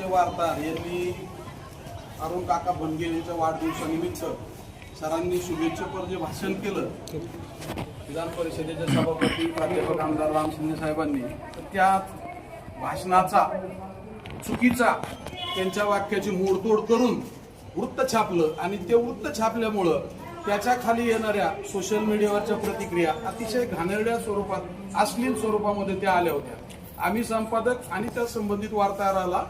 आजचे वार्ताहर यांनी अरुण काका बनगे यांच्या वाढदिवसानिमित्त सरांनी शुभेच्छेपर जे भाषण केलं विधान परिषदेचे सभापती प्राध्यापक आमदार राम शिंदे साहेबांनी तर त्या भाषणाचा चुकीचा त्यांच्या वाक्याची मोडतोड करून वृत्त छापलं आणि ते वृत्त छापल्यामुळं त्याच्याखाली येणाऱ्या सोशल मीडियावरच्या प्रतिक्रिया अतिशय घाणेरड्या स्वरूपात अश्लील स्वरूपामध्ये त्या आल्या होत्या. आम्ही संपादक आणि त्या संबंधित वार्ताहराला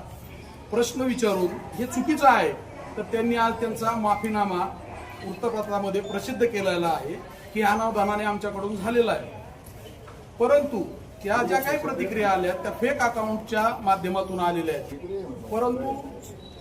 प्रश्न विचारून हे चुकीचं आहे तर त्यांनी आज त्यांचा माफीनामा वृत्तपत्रामध्ये प्रसिद्ध केलेला आहे की अनावधानाने आमच्याकडून झालेला आहे. परंतु त्या ज्या काही प्रतिक्रिया आल्या त्या फेक अकाउंटच्या माध्यमातून आलेल्या आहेत. परंतु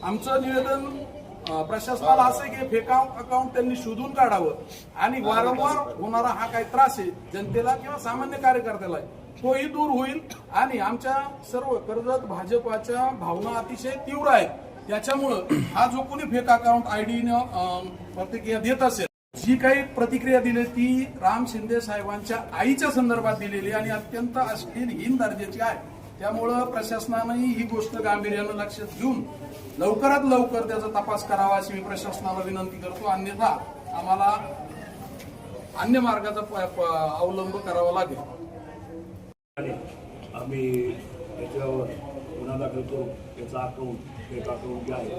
आमचं निवेदन प्रशासनाला असं की फेक अकाउंट त्यांनी शोधून काढावं. आणि वारंवार होणारा हा काही त्रास आहे जनतेला किंवा सामान्य कार्यकर्त्याला तोही दूर होईल. आणि आमच्या सर्व कर्जत भाजपाच्या भावना अतिशय तीव्र आहेत. त्याच्यामुळं हा जो कोणी फेक अकाउंट आय डीनं प्रतिक्रिया देत असेल जी काही प्रतिक्रिया दिली ती राम शिंदे साहेबांच्या आईच्या संदर्भात दिलेली आणि अत्यंत अश्लील हीन दर्जाची आहे. त्यामुळं प्रशासनानंही ही गोष्ट गांभीर्यानं लक्षात घेऊन लवकरात लवकर त्याचा तपास करावा अशी मी प्रशासनाला विनंती करतो. अन्यथा आम्हाला अन्य मार्गाचा प- अवलंब करावा लागेल. आणि आम्ही त्याच्यावर गुन्हा दाखल करू. त्याचा अकाउंट एक अकाउंट जे आहे